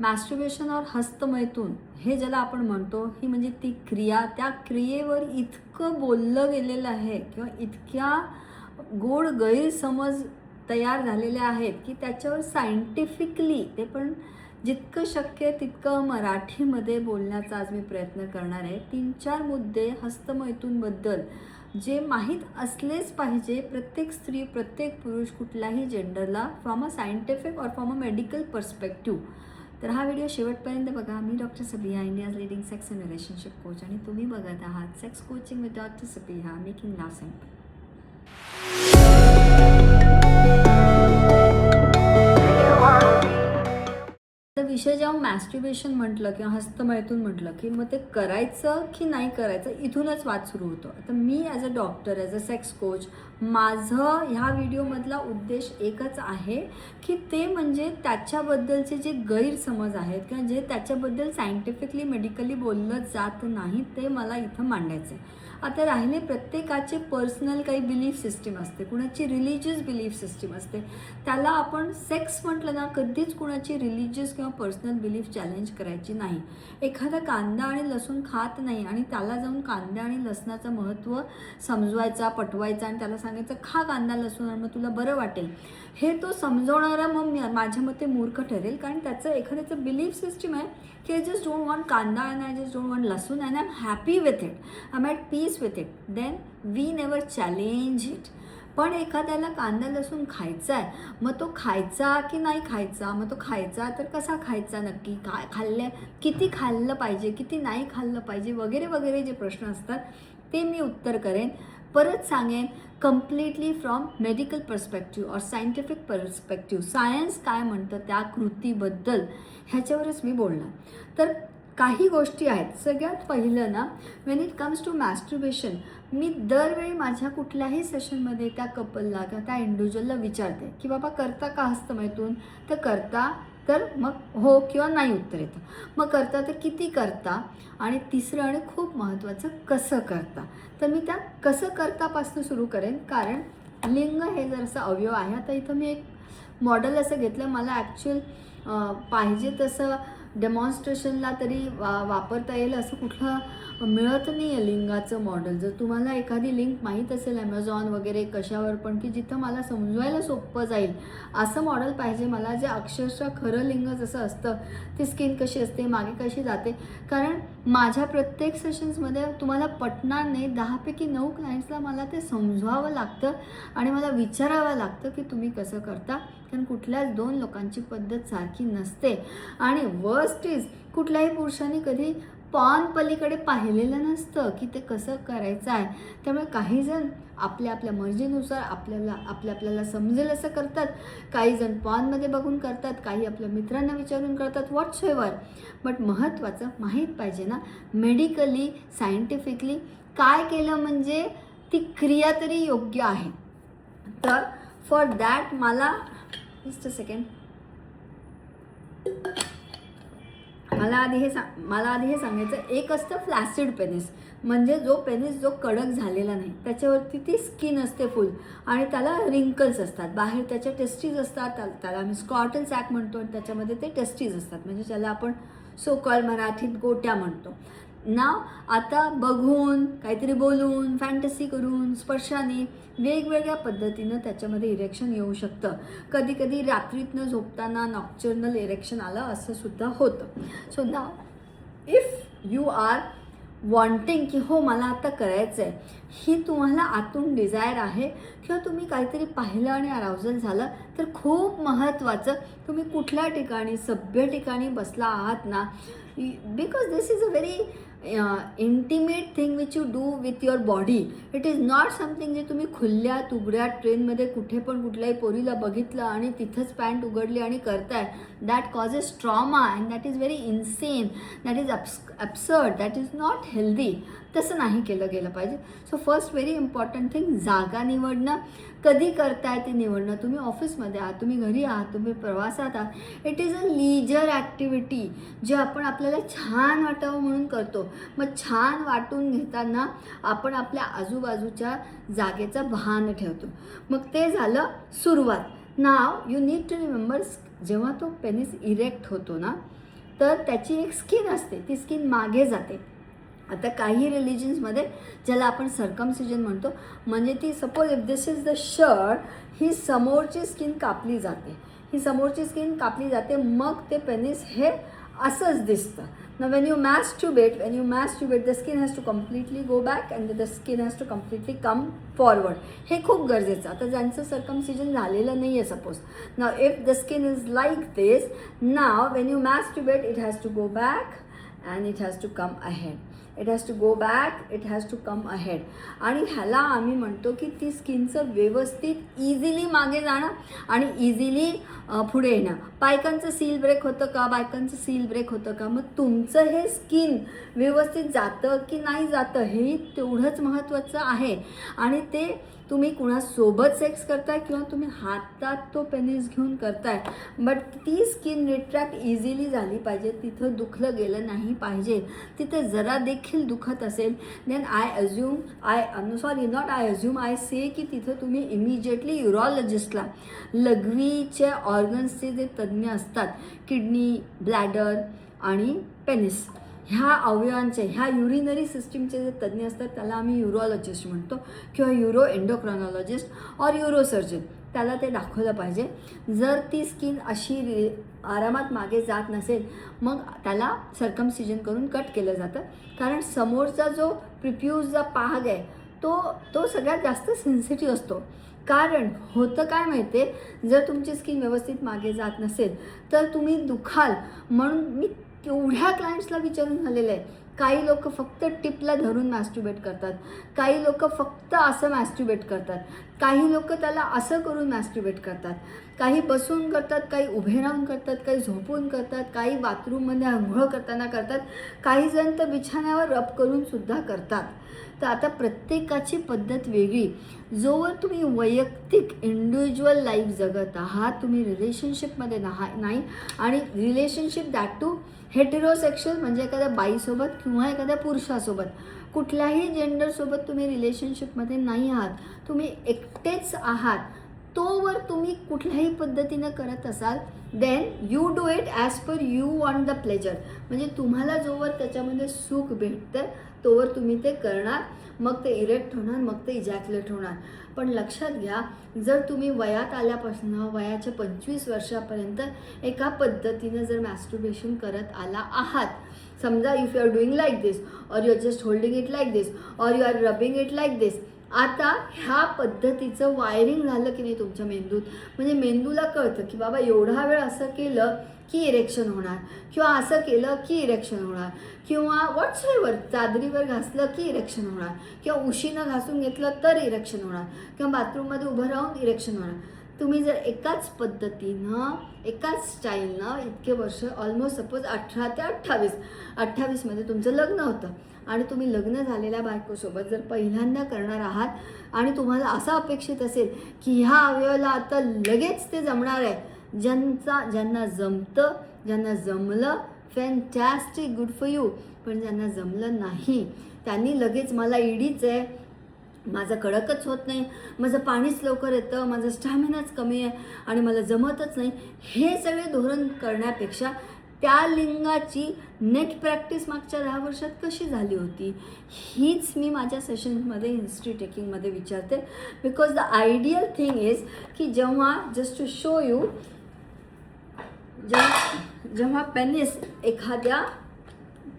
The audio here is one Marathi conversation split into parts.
मॅस्ट्रुबेशन और हस्तमैथून हे ज्याला आपण म्हणतो ही म्हणजे ती क्रिया. त्या क्रियेवर इतकं बोललं गेलेलं आहे किंवा इतक्या गोड गैरसमज तयार झालेले आहेत की त्याच्यावर सायंटिफिकली ते पण जितकं शक्य आहे तितकं मराठीमध्ये बोलण्याचा आज मी प्रयत्न करणार आहे. तीन चार मुद्दे हस्तमैथूनबद्दल जे माहीत असलेच पाहिजे. प्रत्येक स्त्री प्रत्येक पुरुष कुठल्याही जेंडरला फ्रॉम अ सायंटिफिक और फ्रॉम अ मेडिकल पर्स्पेक्टिव्ह तर हा व्हिडिओ शेवटपर्यंत बघा. मी doctor Sabiya India's leading sex and relationship coach आणि तुम्ही बघत आहात sex coaching with doctor Sabiya making love sent विषय जेव्हा मॅस्ट्युबेशन म्हटलं किंवा हस्तमैथून म्हटलं की मग ते करायचं की नाही करायचं इथूनच वाद सुरू होतो. आता मी as a doctor as a sex coach माझं ह्या व्हिडिओमधला उद्देश एकच आहे की ते म्हणजे त्याच्याबद्दलचे जे गैरसमज आहेत किंवा जे त्याच्याबद्दल सायंटिफिकली मेडिकली बोललं जात नाही ते मला इथं मांडायचं आहे आता राहिले प्रत्येकाचे पर्सनल काही बिलीफ सिस्टीम असते कुणाची रिलिजियस बिलीफ सिस्टीम असते. त्याला आपण सेक्स म्हटलं ना कधीच कुणाची रिलिजियस किंवा पर्सनल बिलीफ चॅलेंज करायची नाही. एखादा कांदा आणि लसूण खात नाही आणि त्याला जाऊन कांदा आणि लसणाचं महत्त्व समजवायचा पटवायचा आणि त्याला सांगायचं खा कांदा लसूण आणि मग तुला बरं वाटेल. हे तो समजवणारा मग मी- माझ्या मते मूर्ख ठरेल कारण त्याचं एखाद्याचं बिलीफ सिस्टीम आहे की I just don't want kanda and I just don't want lasun and I am happy with it I am at peace with it then we never challenge it पण एखाद्याला कांदा लसूण खायचा आहे मग तो खायचा की नाही खायचा मग तो खायचा तर कसा खायचा नक्की? काय खाल्ल्या किती खाल्लं पाहिजे किती नाही खाल्लं पाहिजे वगैरे वगैरे जे प्रश्न असतात ते मी उत्तर करेन. परत सांगेन कम्प्लिटली फ्रॉम मेडिकल पर्स्पेक्टिव्ह और सायंटिफिक पर्स्पेक्टिव्ह सायन्स काय म्हणतं त्या कृतीबद्दल ह्याच्यावरच मी बोलणार. तर काही गोष्टी आहेत. सगळ्यात पहिलं ना when it comes to masturbation मी दरवेळी माझ्या कुठल्याही सेशनमध्ये त्या कपलला किंवा त्या इंडिव्हिज्युअलला विचारते की बाबा करता का हस्तमैथून? तर करता तर मग हो किंवा नाही उत्तर येतं. मग करता तर किती करता? आणि तिसरं आणि खूप महत्त्वाचं कसं करता? तर मी त्या कसं करतापासून सुरू करेन. कारण लिंग हे जरासं अवयव आहे. आता इथं मी एक मॉडेल असं घेतलं. मला ॲक्च्युअल पाहिजे तसं डेमॉन्स्ट्रेशनला तरी वा वापरता येईल असं कुठलं मिळत नाही आहे लिंगाचं मॉडेल जर तुम्हाला एखादी लिंक माहीत असेल ॲमेझॉन वगैरे कशावर पण की जिथं मला समजवायला सोपं जाईल असं मॉडेल पाहिजे मला जे अक्षरशः खरं लिंग जसं असतं ती स्किन कशी असते मागे कशी जाते. कारण माझ्या प्रत्येक सेशन्समध्ये तुम्हाला पटणार नाही दहापैकी नऊ क्लायंट्सला मला ते समजवावं लागतं आणि मला विचारावं लागतं की तुम्ही कसं करता. कारण कुठल्याच दोन लोकांची पद्धत सारखी नसते. आणि वर्स्ट इज कुठल्याही पुरुषांनी कधी पॉन पलीकडे पाहिलेलं नसतं की ते कसं करायचं आहे. त्यामुळे काही जण आपल्या आपल्या मर्जीनुसार आपल्याला आपल्या आपल्याला समजेल असं करतात. काही जण पॉनमध्ये बघून करतात काही आपल्या मित्रांना विचारून करतात व्हॉट्स एव्हर बट महत्त्वाचं माहीत पाहिजे ना मेडिकली सायंटिफिकली काय केलं म्हणजे ती क्रिया तरी योग्य आहे. तर फॉर दॅट मला जस्ट अ सेकंड मला आधी हे सांग मला आधी हे सांगायचं एक असतं फ्लॅसिड पेनिस म्हणजे जो पेनिस जो कडक झालेला नाही त्याच्यावरती ती स्किन असते फुल आणि त्याला रिंकल्स असतात. बाहेर त्याच्या टेस्टीज असतात त्याला आम्ही स्कॉटल सॅक म्हणतो आणि त्याच्यामध्ये ते टेस्टीज असतात. म्हणजे ज्याला आपण सोकॉल मराठीत गोट्या म्हणतो. ना आता बघून काहीतरी बोलून फॅन्टसी करून स्पर्शाने वेगवेगळ्या पद्धतीनं त्याच्यामध्ये इरेक्शन येऊ शकतं. कधी कधी रात्रीतनं झोपताना नॉक्चर्नल इरेक्शन आलं असं सुद्धा होतं. सो ना इफ यू आर वॉन्टिंग की हो मला आता करायचं आहे ही तुम्हाला आतून डिझायर आहे किंवा तुम्ही काहीतरी पाहिलं आणि अरावजल झालं तर खूप महत्त्वाचं तुम्ही कुठल्या ठिकाणी सभ्य ठिकाणी बसला आहात ना because this is a very intimate thing which you do with your body it is not something जे तुम्ही खुल्या तुगड्या ट्रेनमध्ये कुठे पण कुठल्याही पोरीला बघितलं आणि तिथंच पॅन्ट उघडली आणि करताय that causes trauma and that is very insane, that is oops absurd that is not healthy तसं नाही केलं गेलं पाहिजे. So first very important thing जागा निवडणं. कधी करताय ते निवडणं? तुम्ही ऑफिसमध्ये आहात तुम्ही घरी आहात तुम्ही प्रवासात आहात. It is a leisure activity जे आपण आपल्याला छान वाटावं म्हणून करतो. मग छान वाटून घेताना आपण आपल्या आजूबाजूच्या जागेचं भान ठेवतो. मग ते झालं सुरुवात. Now you need to remember जेव्हा तो पेनिस इरेक्ट होतो ना तर त्याची एक स्किन असते. ती स्किन मागे जाते. आता काही रिलिजन्समध्ये ज्याला आपण सर्कमसिजन म्हणतो म्हणजे ती suppose if this is the shirt ही समोरची स्किन कापली जाते. ही समोरची स्किन कापली जाते मग ते पेनिस हे असंच दिसतं. ना when you masturbate, when you masturbate, the skin has to completely go back and the skin has to completely come forward हे खूप गरजेचं आता ज्यांचं सर्कमसिजन झालेलं नाही आहे suppose now if the skin is like this now when you masturbate it has to go back and it has to come ahead it has to go back it has to come ahead आणि ह्याला आम्ही म्हणतो की ती स्किनचं व्यवस्थित इझिली मागे जाणं आणि इझिली पुढे येणं. बायकांचं सील ब्रेक होतं का? बायकांचं सील ब्रेक होतं का? मग तुमचं हे स्किन व्यवस्थित जातं की नाही जातं हे तेवढंच महत्त्वाचं आहे. आणि ते तुम्ही कुणासोबत सेक्स करताय किंवा तुम्ही हातात तो पेनिस घेऊन करताय बट ती स्किन रिट्रॅक्ट इझिली झाली पाहिजे तिथं दुखलं गेलं नाही पाहिजे. तिथे जरा देखील दुखत असेल then I assume I sorry not I assume I say की तिथं तुम्ही इमिजिएटली युरॉलॉजिस्टला लघवीच्या ऑर्गन्सचे जे तज्ज्ञ असतात किडनी ब्लॅडर आणि पेनिस ह्या अवयवांचे ह्या युरिनरी सिस्टीमचे जे तज्ज्ञ असतात त्याला आम्ही युरोलॉजिस्ट म्हणतो किंवा युरो एन्डोक्रॉनॉलॉजिस्ट और युरोसर्जन त्याला ते दाखवलं पाहिजे. जर ती स्किन अशी रि आरामात मागे जात नसेल मग त्याला सर्कमसिजन करून कट केलं जातं. कारण समोरचा जो प्रिप्यूजचा पाग आहे तो तो सगळ्यात जास्त सेन्सिटिव्ह असतो. कारण होतं काय माहिती आहे जर तुमची स्किन व्यवस्थित मागे जात नसेल तर तुम्ही दुखाल. म्हणून मी केवढ्या क्लायंट्सला विचारून झालेलं आहे काही लोक फक्त टिपला धरून मॅस्ट्युबेट करतात. काही लोक फक्त असं मॅस्ट्युबेट करतात. काही लोक त्याला असं करून मॅस्ट्युबेट करतात. काही बसून करतात काही उभे राहून करतात काही झोपून करतात काही बाथरूममध्ये आंघोळ करताना करतात. काही जण तर बिछाण्यावर रब करून सुद्धा करतात. तर आता प्रत्येकाची पद्धत वेगळी. जोवर तुम्ही वैयक्तिक इंडिव्हिज्युअल लाईफ जगत आहात तुम्ही रिलेशनशिपमध्ये नहा नाही. आणि रिलेशनशिप दॅट टू हेटेरोसेक्शुअल म्हणजे एखाद्या बाईसोबत किंवा एखाद्या पुरुषासोबत. कुठल्याही जेंडरसोबत तुम्ही रिलेशनशिपमध्ये नाही आहात. तुम्ही एकटेच आहात. तोवर तुम्ही कुठल्याही पद्धतीनं करत असाल then you do it as per you want the pleasure म्हणजे तुम्हाला जोवर त्याच्यामध्ये सुख भेटतं तोवर तुम्ही ते करणार मग ते इरेक्ट होणार मग ते इजॅक्युलेट होणार पण लक्षात घ्या जर तुम्ही वयात आल्यापासून वयाच्या पंचवीस वर्षापर्यंत एका पद्धतीनं जर मॅस्ट्रुबेशन करत आला आहात समजा if you are doing like this or you are just holding it like this or you are rubbing it like this आता ह्या पद्धतीचं वायरिंग झालं की नाही तुमच्या मेंदूत? म्हणजे मेंदूला कळतं की बाबा एवढा वेळ असं केलं की इरेक्शन होणार? किंवा असं केलं की इरेक्शन होणार? किंवा व्हॉट्सएवर चादरीवर घासलं की इरेक्शन होणार? किंवा उशीनं घासून घेतलं तर इरेक्शन होणार? किंवा बाथरूममध्ये उभं राहून इरेक्शन होणार? तुम्ही जर एकाच पद्धतीनं एकाच स्टाईलनं इतके वर्ष ऑलमोस्ट सपोज अठरा ते अठ्ठावीस अठ्ठावीसमध्ये तुमचं लग्न होतं. आणि तुम्ही लग्न झालेल्या बायकोसोबत जर पहिल्यांदा करणार आहात आणि तुम्हाला असं अपेक्षित असेल की ह्या अवयवाला आता लगेच ते जमणार आहे ज्यांचा ज्यांना जमतं ज्यांना जमलं फॅन्टॅस्टिक गुड फॉर यू पण ज्यांना जमलं नाही त्यांनी लगेच मला ईडीच आहे. माझं कडकच होत नाही. माझं पाणीच लवकर येतं. माझं स्टॅमिनाच कमी आहे. आणि मला जमतच नाही. हे सगळे धोरण करण्यापेक्षा त्या लिंगाची नेट प्रॅक्टिस मागच्या दहा वर्षात कशी झाली होती? हीच मी माझ्या सेशन्समध्ये हिस्ट्री टेकिंगमध्ये विचारते. Because the ideal thing is की जेव्हा जस्ट टू शो यू जेव्हा जेव्हा पेनिस एखाद्या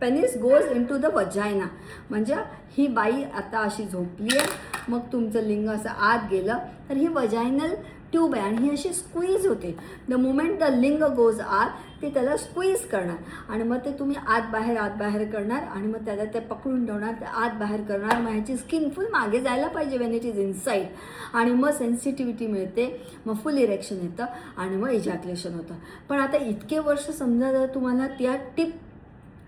penis goes into the vagina म्हणजे ही बाई आता अशी झोपली आहे मग तुमचं लिंग असं आत गेलं तर ही वजायनल ट्यूब आहे आणि ही अशी स्क्वीज होते. The moment the ling goes आत ते त्याला स्क्वीज करणार. आणि मग ते तुम्ही आत बाहेर आत बाहेर करणार आणि मग त्याला ते पकडून ठेवणार ते आत बाहेर करणार. मग ह्याची स्किन फुल मागे जायला पाहिजे वेन इट इज इनसाईड आणि मग सेन्सिटिव्हिटी मिळते मग फुल इरेक्शन येतं आणि मग इजॅक्युलेशन होतं. पण आता इतके वर्ष समजा जर तुम्हाला त्या टिप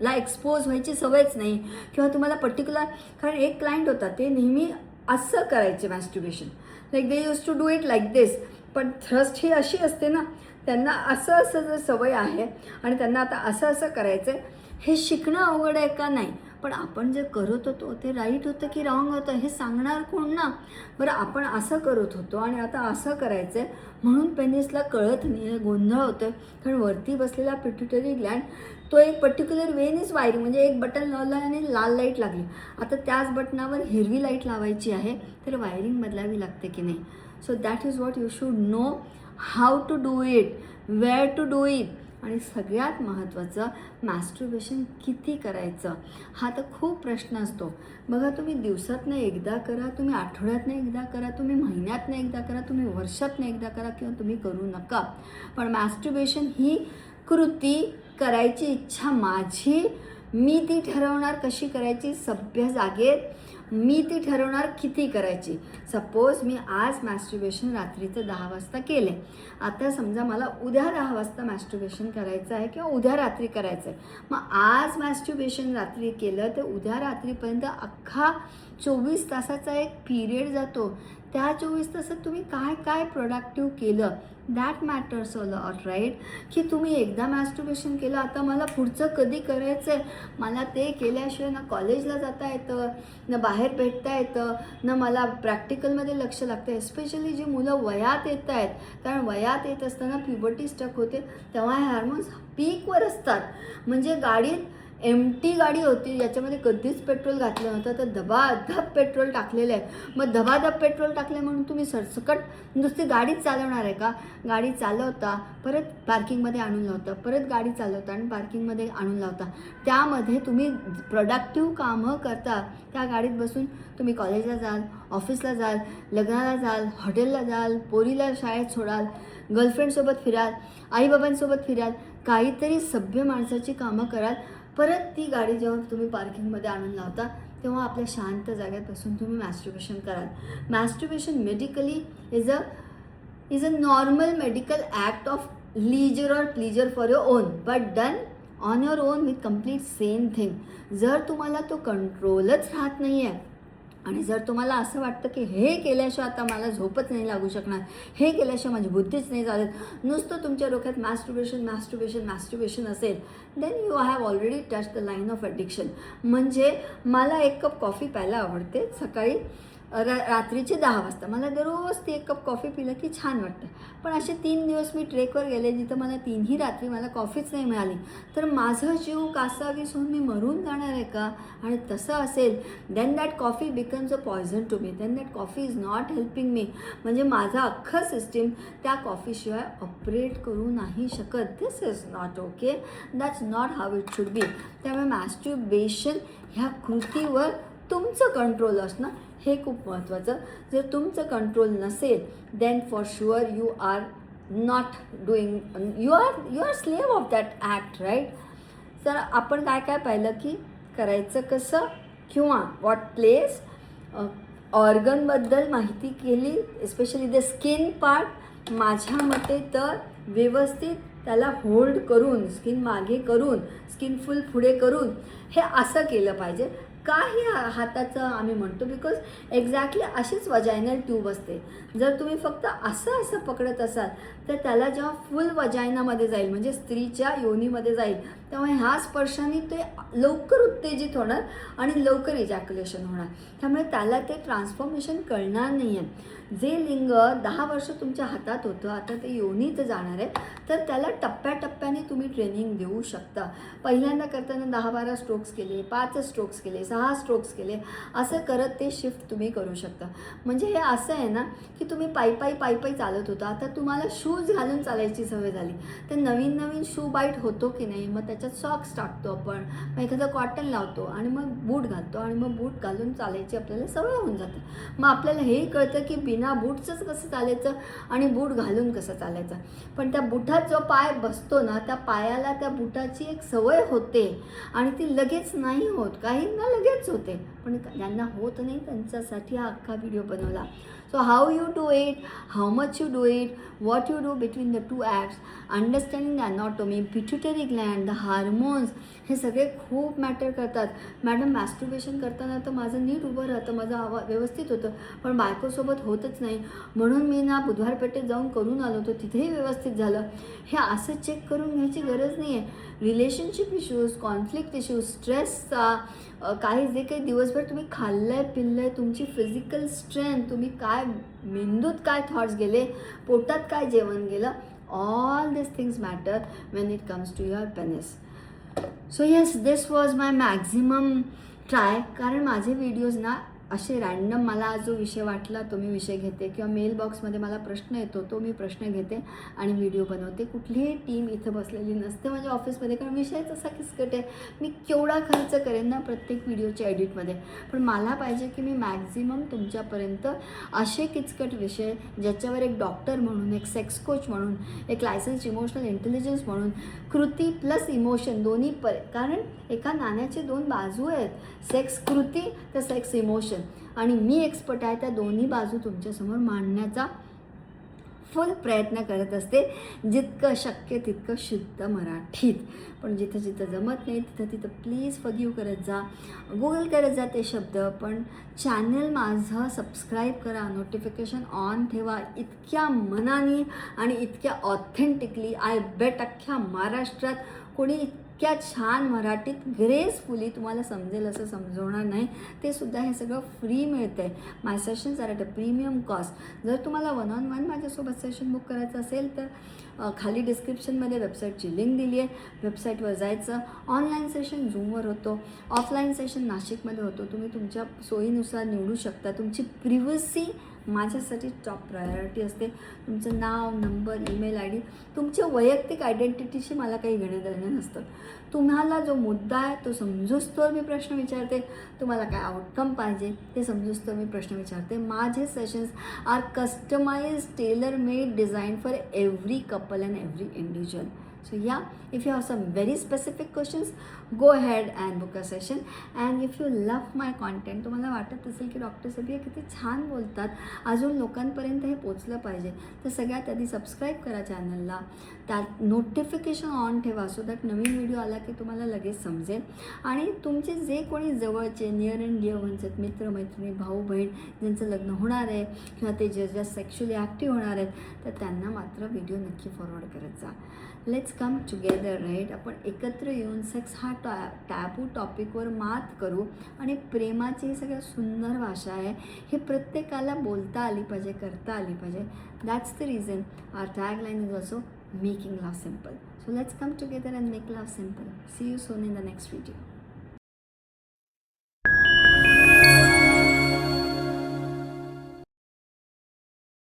ला एक्सपोज व्हायची सवयच नाही किंवा तुम्हाला पर्टिक्युलर कारण एक क्लायंट होता ते नेहमी असं करायचे masturbation like they use to do it like this पण थ्रस्ट ही अशी असते ना त्यांना असं असं जर सवय आहे आणि त्यांना आता असं असं करायचं आहे हे शिकणं अवघड आहे का नाही? पण आपण जे करत होतो ते राईट होतं की रॉंग होतं हे सांगणार कोण ना? बरं आपण असं करत होतो आणि आता असं करायचं आहे म्हणून पेनिसला कळत नाही आहे, गोंधळ होतं कारण वरती बसलेला पिट्युटरी ग्लँड तो एक पर्टिक्युलर वेनीच वायरिंग म्हणजे एक बटन लावलं आणि लाल लाइट लागली. आता त्याच बटनावर हिरवी लाइट लावायची आहे तर वायरिंग बदलावी लागते की नाही? So that is what you should know how to do it where to do it आणि सगळ्यात महत्त्वाचं मॅस्ट्रुबेशन किती करायचं? हा तर खूप प्रश्न असतो. बघा तुम्ही दिवसातनं एकदा करा तुम्ही आठवड्यातनं एकदा करा तुम्ही महिन्यातनं एकदा करा तुम्ही वर्षातनं एकदा करा किंवा तुम्ही करू नका. पण मॅस्ट्रुबेशन ही कृती करायची इच्छा माझी मी ती ठरवणार कशी करायची? सभ्य जागेत मी ती ठरवणार किती करायची? सपोज मी आज मॅस्ट्रुबेशन रात्रीचं दहा वाजता केले आता समजा मला उद्या दहा वाजता मॅस्ट्रुबेशन करायचं आहे किंवा उद्या रात्री करायचं आहे. मग आज मॅस्ट्रुबेशन रात्री केलं तर उद्या रात्रीपर्यंत अख्खा चोवीस तासाचा एक पिरियड जातो. त्या चोवीस तासात तुम्ही काय काय प्रोडक्टिव्ह केलं? That matters all all right की तुम्ही एकदा मॅस्ट्रुबेशन केलं आता मला पुढचं कधी करायचं आहे मला ते केल्याशिवाय ना कॉलेजला जाता येतं ना बाहेर भेटता येतं ना मला प्रॅक्टिकलमध्ये लक्ष लागतं. एस्पेशली जी मुलं वयात येत आहेत कारण वयात येत असताना प्युबर्टी स्टक होते तेव्हा हे हार्मोन्स पीकवर असतात. म्हणजे गाडीत एम टी गाडी होती ज्याच्यामध्ये कधीच पेट्रोल घातलं नव्हतं तर धबाधब पेट्रोल टाकलेलं आहे. मग धबाधब पेट्रोल टाकले म्हणून तुम्ही सरसकट नुसती गाडीच चालवणार आहे का? गाडी चालवता परत पार्किंगमध्ये आणून लावता परत गाडी चालवता आणि पार्किंगमध्ये आणून लावता. त्यामध्ये तुम्ही प्रोडक्टिव्ह कामं करता. त्या गाडीत बसून तुम्ही कॉलेजला जाल ऑफिसला जाल लग्नाला जाल हॉटेलला जाल पोरीला शाळेत सोडाल गर्लफ्रेंडसोबत फिराल आईबाबांसोबत फिराल काहीतरी सभ्य माणसाची कामं कराल. परत ती गाडी जेव्हा तुम्ही पार्किंगमध्ये आणून लावता तेव्हा आपल्या शांत जागेत बसून तुम्ही मॅस्ट्रुबेशन कराल. Masturbation medically is a is a normal medical act of leisure or pleasure for your own but done on your own with complete same thing जर तुम्हाला तो कंट्रोलच राहत नाही आहे आणि जर तुम्हाला असं वाटतं की हे केल्याशिवाय आता मला झोपच नाही लागू शकणार हे केल्याशिवाय माझी बुद्धीच नाही चालत नुसतं तुमच्या डोक्यात मॅस्ट्रुबेशन मॅस्ट्रुबेशन मॅस्ट्रुबेशन असेल then you have already touch the line of addiction म्हणजे मला एक कप कॉफी प्यायला आवडते सकाळी रा रात्रीचे दहा वाजता. मला दररोज ती एक कप कॉफी पिलं की छान वाटतं. पण असे तीन दिवस मी ट्रेकवर गेले जिथं मला तीनही रात्री मला कॉफीच नाही मिळाली. तर माझं जीव कासावीस होऊन मी मरून जाणार आहे का? आणि तसं असेल then that coffee becomes a poison to me then that coffee is not helping me म्हणजे माझं अख्खं सिस्टीम त्या कॉफीशिवाय ऑपरेट करू नाही शकत. This is not okay that's not how it should be त्यामुळे मॅस्ट्युबेशन ह्या कृतीवर तुमचं कंट्रोल असणं हे खूप महत्त्वाचं जर तुमचं कंट्रोल नसेल then for sure you are not doing you are you are slave of that act right तर आपण काय काय पाहिलं की करायचं कसं किंवा वॉट प्लेस ऑर्गनबद्दल माहिती केली एस्पेशली द स्किन पार्ट माझ्या मते तर व्यवस्थित त्याला होल्ड करून स्किन मागे करून स्किन फुल पुढे करून हे असं केलं पाहिजे. काही हा हाताचं आम्ही म्हणतो बिकॉज एक्झॅक्टली अशीच वजायनल ट्यूब असते. जर तुम्ही फक्त असं असं पकडत असाल तर त्याला जेव्हा फुल वजायनामध्ये जाईल म्हणजे स्त्रीच्या योनीमध्ये जाईल तेव्हा ह्या स्पर्शाने ते लवकर उत्तेजित होणार आणि लवकर इजॅक्युलेशन होणार. त्यामुळे त्याला ते ट्रान्सफॉर्मेशन कळणार नाही आहे जे लिंग दहा वर्ष तुमच्या हातात होतं आता ते योनीत जाणार आहे तर त्याला टप्प्याटप्प्याने तुम्ही ट्रेनिंग देऊ शकता. पहिल्यांदा करताना दहा बारा स्ट्रोक्स केले पाच स्ट्रोक्स केले सहा स्ट्रोक्स केले असं करत ते शिफ्ट तुम्ही करू शकता. म्हणजे हे असं आहे ना की तुम्ही पायी पायी पायी पायी चालत होता आता तुम्हाला शूज घालून चालायची सवय झाली. तर नवीन नवीन शू बाईट होतो की नाही मग त्याच्यात सॉक्स टाकतो आपण मग एखादं कॉटन लावतो आणि मग बूट घालतो आणि मग बूट घालून चालायची आपल्याला सवय होऊन जाते. मग आपल्याला हे कळतं की बिन बूटचंच कसं चालायचं आणि बूट घालून कसं चालायचं. पण त्या बुटात जो पाय बसतो ना त्या पायाला त्या बुटाची एक सवय होते आणि ती लगेच नाही होत. काहींना लगेच होते. पण ज्यांना होत नाही त्यांच्यासाठी हा अख्खा व्हिडिओ बनवला. So how you do it how much you do it what you do between the two apps understanding the anatomy pituitary gland the hormones हे सगळे खूप मॅटर करतात. मॅडम मॅस्ट्रुबेशन करताना तर माझं नीट उभं राहतं माझं आवा व्यवस्थित होतं पण बायकोसोबत होतच नाही. म्हणून मी ना बुधवार पेठेत जाऊन करून आलो होतो तिथेही व्यवस्थित झालं. हे असं चेक करून घ्यायची गरज नाही आहे रिलेशनशिप इश्यूज कॉन्फ्लिक्ट इश्यूज स्ट्रेसचा काही जे काही दिवस दिवसभर तुम्ही खाल्लंय पिल्लंय तुमची फिजिकल स्ट्रेंथ तुम्ही काय मेंदूत काय थॉट्स गेले पोटात काय जेवण गेलं all this things matter when it comes to your penis so yes this was my maximum try कारण माझे व्हिडिओज ना असे रॅन्डम मला जो विषय वाटला तो मी विषय घेते. किंवा मेल बॉक्समध्ये मला प्रश्न येतो तो मी प्रश्न घेते आणि व्हिडिओ बनवते. कुठलीही टीम इथं बसलेली नसते माझ्या ऑफिसमध्ये कारण विषयच असा किसकट आहे. मी केवढा खर्च करेन ना प्रत्येक व्हिडिओच्या एडिटमध्ये पण मला पाहिजे की मी मॅक्झिमम तुमच्यापर्यंत असे किचकट विषय ज्याच्यावर एक डॉक्टर म्हणून एक सेक्स कोच म्हणून एक लायसन्स इमोशनल इंटेलिजन्स म्हणून कृती प्लस इमोशन दोन्ही पर कारण एका नाण्याचे दोन बाजू आहेत. सेक्स कृती तर सेक्स इमोशन आणि मी एक्सपर्ट आहे त्या दोन्ही बाजू तुमच्यासमोर मांडण्याचा फुल प्रयत्न करत असते. जितकं शक्य तितकं शुद्ध मराठीत. पण जिथं जिथं जमत नाही तिथं तिथं प्लीज फगीव करत जा. गुगल करत जा ते शब्द पण चॅनल माझं सबस्क्राईब करा. नोटिफिकेशन ऑन ठेवा. इतक्या मनाने आणि इतक्या ऑथेंटिकली आय बेट अख्ख्या महाराष्ट्रात कोणी इतक्या छान मराठीत ग्रेसफुली तुम्हाला समजेल असं समजवणार नाही. ते सुद्धा हे सगळं फ्री मिळतं आहे my sessions are at a premium cost जर तुम्हाला वन ऑन वन माझ्यासोबत सेशन बुक करायचं असेल तर खाली डिस्क्रिप्शनमध्ये वेबसाईटची लिंक दिली आहे. वेबसाईटवर जायचं. ऑनलाईन सेशन झूमवर होतो. ऑफलाईन सेशन नाशिकमध्ये होतो. तुम्ही तुमच्या सोयीनुसार निवडू शकता. तुमची प्रिव्हसी माझ्यासाठी टॉप प्रायोरिटी असते. तुमचं नाव नंबर ईमेल आय डी तुमच्या वैयक्तिक आयडेंटिटीशी मला काही घेणं देणं नसतं. तुम्हाला जो मुद्दा आहे तो समजूस्तोवर मी प्रश्न विचारते. तुम्हाला काय आउटकम पाहिजे ते समजूस्तोवर मी प्रश्न विचारते. माझे sessions are customize tailor made design for every couple and every individual So yeah, if you have some very specific questions, go ahead and book a session. And if you love my content, तुम्हाला वाटत असेल की डॉक्टर सबिया किती छान बोलतात अजून लोकांपर्यंत हे पोचलं पाहिजे तर सगळ्यात आधी सबस्क्राईब करा चॅनलला त्यात नोटिफिकेशन ऑन ठेवा सो दॅट नवीन व्हिडिओ आला की तुम्हाला लगेच समजेल. आणि तुमचे जे कोणी जवळचे नियर अँड डिअर वन्स आहेत मित्रमैत्रिणी भाऊ बहीण ज्यांचं लग्न होणार आहे किंवा ते जे ज्या सेक्शुअली ॲक्टिव्ह होणार आहेत तर त्यांना मात्र व्हिडिओ नक्की फॉरवर्ड करत जा. लेट्स कम टुगेदर राईट आपण एकत्र येऊन सेक्स हा टॉ टॅबू टॉपिकवर मात करू. आणि प्रेमाची ही सगळ्यात सुंदर भाषा आहे. हे प्रत्येकाला बोलता आली पाहिजे करता आली पाहिजे. That's the reason our tag line is also making love simple. So let's come together and make love simple. See you soon in the next video.